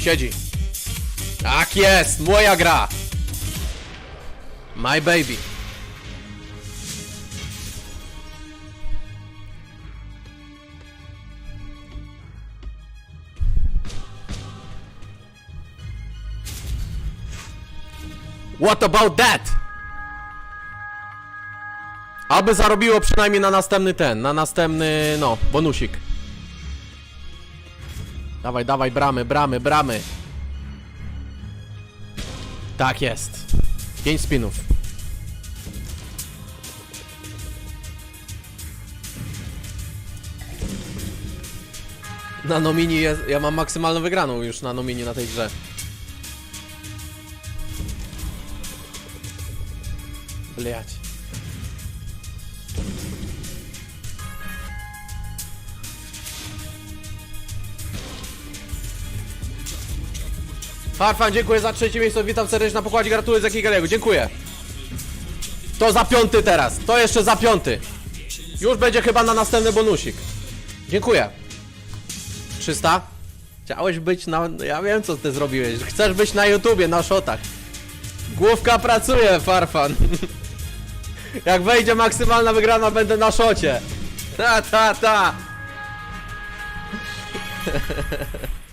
Siedzi. Tak jest, moja gra. My baby. What about that? Aby zarobiło przynajmniej na następny ten, na następny, no, bonusik. Dawaj, dawaj, bramy, bramy, bramy. Tak jest. 5 spinów. Na nomini jest, ja mam maksymalną wygraną już na nomini na tej grze. Bliać. Farfan, dziękuję za trzecie miejsce, witam serdecznie na pokładzie, gratuluję za Kigalego, dziękuję. To za piąty teraz, to jeszcze za piąty. Już będzie chyba na następny bonusik. Dziękuję. 300? Chciałeś być na... Ja wiem co ty zrobiłeś, chcesz być na YouTubie, na shotach. Główka pracuje, Farfan. Jak wejdzie maksymalna wygrana, będę na szocie. Ta, ta, ta.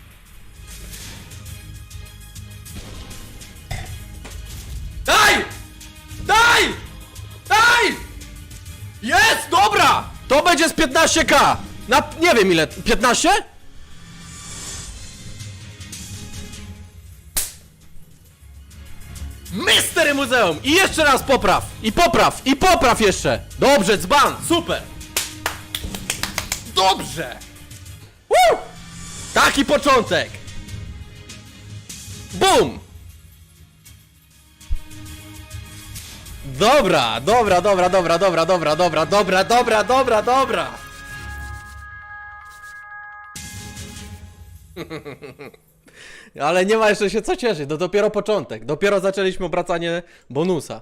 Jest! Dobra! To będzie z 15k! Na... nie wiem ile... 15? Mystery Muzeum! I jeszcze raz popraw! I popraw! I popraw jeszcze! Dobrze, dzban! Super! Dobrze! Woo! Taki początek! Bum! Dobra, dobra, dobra, dobra, dobra, dobra, dobra, dobra, dobra, dobra, dobra! Ale nie ma jeszcze się co cieszyć, to dopiero początek. Dopiero zaczęliśmy obracanie bonusa.